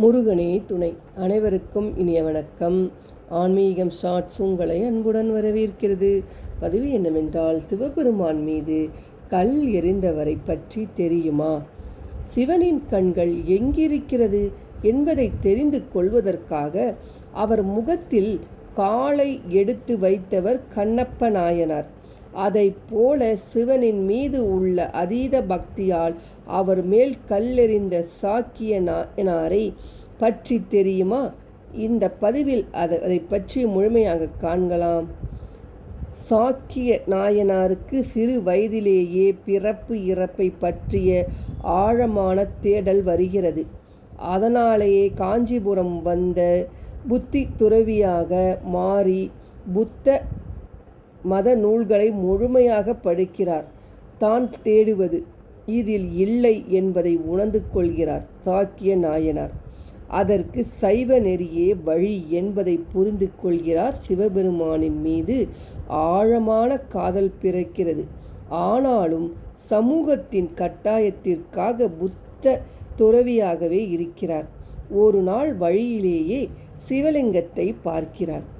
முருகனே துணை. அனைவருக்கும் இனிய வணக்கம். ஆன்மீகம் ஷார்ட்ஸ் உங்களை அன்புடன் வரவேற்கிறது. பதிவு என்னவென்றால் சிவபெருமான் மீது கல் எறிந்தவரை பற்றி தெரியுமா? சிவனின் கண்கள் எங்கிருக்கிறது என்பதை தெரிந்து கொள்வதற்காக அவர் முகத்தில் காலை எடுத்து வைத்தவர் கண்ணப்ப நாயனார். அதைப் போல சிவனின் மீது உள்ள அதீத பக்தியால் அவர் மேல் கல்லெறிந்த சாக்கிய நாயனாரை பற்றி தெரியுமா? இந்த பதிவில் அதை அதை பற்றி முழுமையாக காண்கலாம். சாக்கிய நாயனாருக்கு சிறு வயதிலேயே பிறப்பு இறப்பை பற்றிய ஆழமான தேடல் வருகிறது. அதனாலேயே காஞ்சிபுரம் வந்த புத்தி துறவியாக மாறி புத்த மத நூல்களை முழுமையாக படிக்கிறார். தான் தேடுவது இதில் இல்லை என்பதை உணர்ந்து கொள்கிறார் சாக்கிய நாயனார். அதற்கு சைவ நெறியே வழி என்பதை புரிந்து கொள்கிறார் சிவபெருமானின் மீது ஆழமான காதல் பிறக்கிறது. ஆனாலும் சமூகத்தின் கட்டாயத்திற்காக புத்த துறவியாகவே இருக்கிறார். ஒரு நாள் வழியிலேயே சிவலிங்கத்தை பார்க்கிறார்.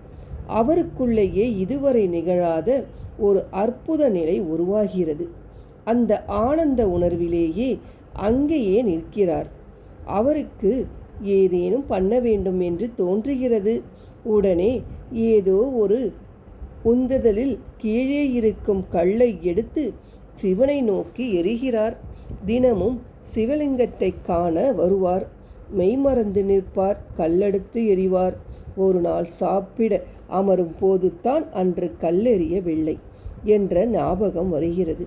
அவருக்குள்ளேயே இதுவரை நிகழாத ஒரு அற்புத நிலை உருவாகிறது. அந்த ஆனந்த உணர்விலேயே அங்கேயே நிற்கிறார். அவருக்கு ஏதேனும் பண்ண வேண்டும் என்று தோன்றுகிறது. உடனே ஏதோ ஒரு உந்துதலில் கீழே இருக்கும் கல்லை எடுத்து சிவனை நோக்கி எரிகிறார் தினமும் சிவலிங்கத்தை காண வருவார். மெய்மறந்து நிற்பார். கல்லெடுத்து எறிவார். ஒரு நாள் சாப்பிட அமரும் போதுதான் அன்று கல்லெறியவில்லை என்ற ஞாபகம் வருகிறது.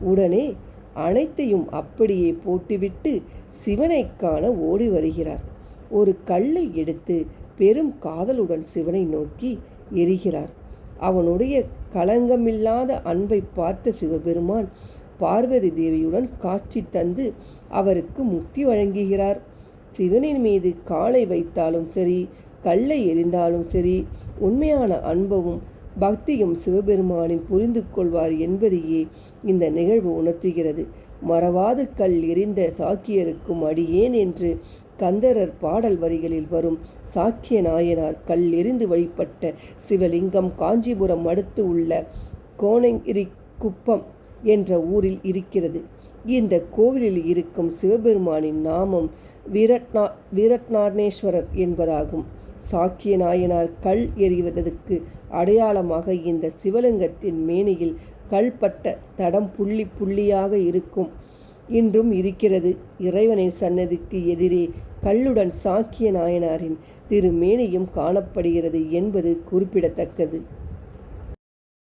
உடனே அனைத்தையும் அப்படியே போட்டுவிட்டு சிவனை காண ஓடி வருகிறார். ஒரு கல்லை எடுத்து பெரும் காதலுடன் சிவனை நோக்கி எரிகிறார் அவனுடைய களங்கமில்லாத அன்பை பார்த்த சிவபெருமான் பார்வதி தேவியுடன் காட்சி தந்து அவருக்கு முக்தி வழங்குகிறார். சிவனின் மீது காலை வைத்தாலும் சரி கல்லை எரிந்தாலும் சரி உண்மையான அன்பவும் பக்தியும் சிவபெருமானின் புரிந்து கொள்வார் என்பதையே இந்த நிகழ்வு உணர்த்துகிறது. மறவாது கல் எரிந்த சாக்கியருக்கும் அடியேன் என்று கந்தரர் பாடல் வரிகளில் வரும் சாக்கிய நாயனார் கல் எரிந்து வழிபட்ட சிவலிங்கம் காஞ்சிபுரம் அடுத்து உள்ள கோணங்கிரி குப்பம் என்ற ஊரில் இருக்கிறது. இந்த கோவிலில் இருக்கும் சிவபெருமானின் நாமம் வீரட்னா வீரட்நாரணேஸ்வரர் என்பதாகும். சாக்கிய நாயனார் கல் எறிவதற்கு அடையாளமாக இந்த சிவலிங்கத்தின் மேனியில் கல்பட்ட தடம் புள்ளி புள்ளியாக இருக்கும். இன்றும் இருக்கிறது. இறைவனின் சன்னதிக்கு எதிரே கல்லுடன் சாக்கிய நாயனாரின் திருமேனியும் காணப்படுகிறது என்பது குறிப்பிடத்தக்கது.